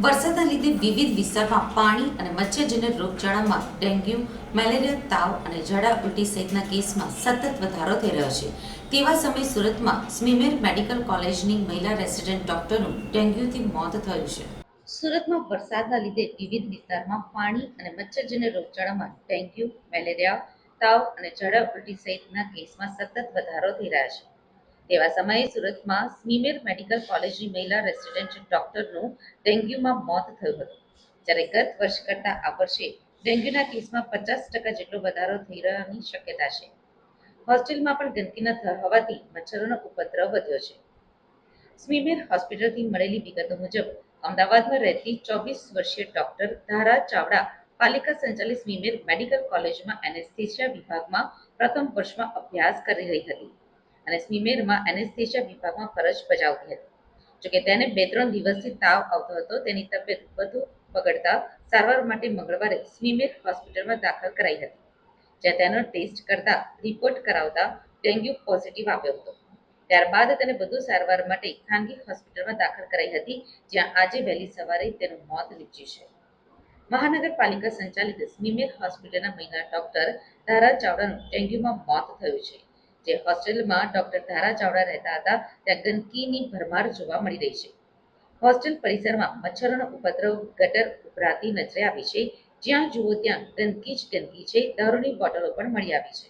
વરસાદના લીધે વિવિધ વિસ્તારમાં પાણી અને મચ્છરજન્ય રોગચાળામાં ડેન્ગ્યુ, મેલેરિયા, તાવ અને ઝાડા ઉલટી સહિતના કેસમાં સતત વધારો થઈ રહ્યો છે. તેવા સમયે સુરતમાં સ્મીમેર મેડિકલ કોલેજની મહિલા રેસિડેન્ટ ડોક્ટરનું ડેન્ગ્યુથી મોત થયું છે. સુરતમાં વરસાદના લીધે વિવિધ વિસ્તારમાં પાણી અને મચ્છરજન્ય રોગચાળામાં ડેન્ગ્યુ, મેલેરિયા, તાવ અને ઝાડા ઉલટી સહિતના કેસમાં સતત વધારો થઈ રહ્યા છે. તેવા સમયે સુરતમાં સ્મીમેર મેડિકલ કોલેજની મહિલા રેસિડેન્ટ ડોક્ટરનું ડેન્ગ્યુમાં મોત થયું હતું. જ્યારે ગત વર્ષ કરતાં આ વર્ષે ડેન્ગ્યુના કેસમાં પચાસ ટકા જેટલો વધારો થઈ રહ્યાની શક્યતા છે. હોસ્ટેલમાં પણ ગંદકીના થર હોવાથી મચ્છરોનો ઉપદ્રવ વધ્યો છે. સ્મીમેર હોસ્પિટલથી મળેલી વિગતો મુજબ, અમદાવાદમાં રહેતી ચોવીસ વર્ષીય ડોક્ટર ધારા ચાવડા પાલિકા સંચાલિત સ્મીમેર મેડિકલ કોલેજમાં એનેસ્થેશિયા વિભાગમાં પ્રથમ વર્ષમાં અભ્યાસ કરી રહી હતી. અને સ્મીમેરમાં એનેસ્થેશિયા વિભાગમાં ફરજ બજાવતી હતી. જોકે તેને બે ત્રણ દિવસથી તાવ આવતો હતો, તેની તબિયત વધુ બગડતા સારવાર માટે મંગળવારે સ્મીમેર હોસ્પિટલમાં દાખલ કરાઈ હતી, જ્યાં તેનો ટેસ્ટ કરતા રિપોર્ટ કરાવતા ડેન્ગ્યુ પોઝિટિવ આવ્યો હતો. ત્યારબાદ તેને વધુ સારવાર માટે ખાનગી હોસ્પિટલમાં દાખલ કરાઈ હતી, જ્યાં આજે વહેલી સવારે તેનું મોત નીપજ્યું છે. મહાનગરપાલિકા સંચાલિત સ્મીમેર હોસ્પિટલના મહિલા ડોક્ટર ધારા ચાવડાનું ડેન્ગ્યુમાં મોત થયું છે. જે હોસ્ટેલમાં ડોક્ટર ધારા ચાવડા રહેતા હતા, ત્યાં ગંદકીની ભરમાર જોવા મળી રહી છે. હોસ્ટેલ પરિસરમાં મચ્છરોનો ઉપદ્રવ ગટર ઉભરાતી નજરે આવી છે. જ્યાં જુઓ ત્યાં ગંદકી જ ગંદકી છે. દારૂની બોટલો પણ મળી આવી છે.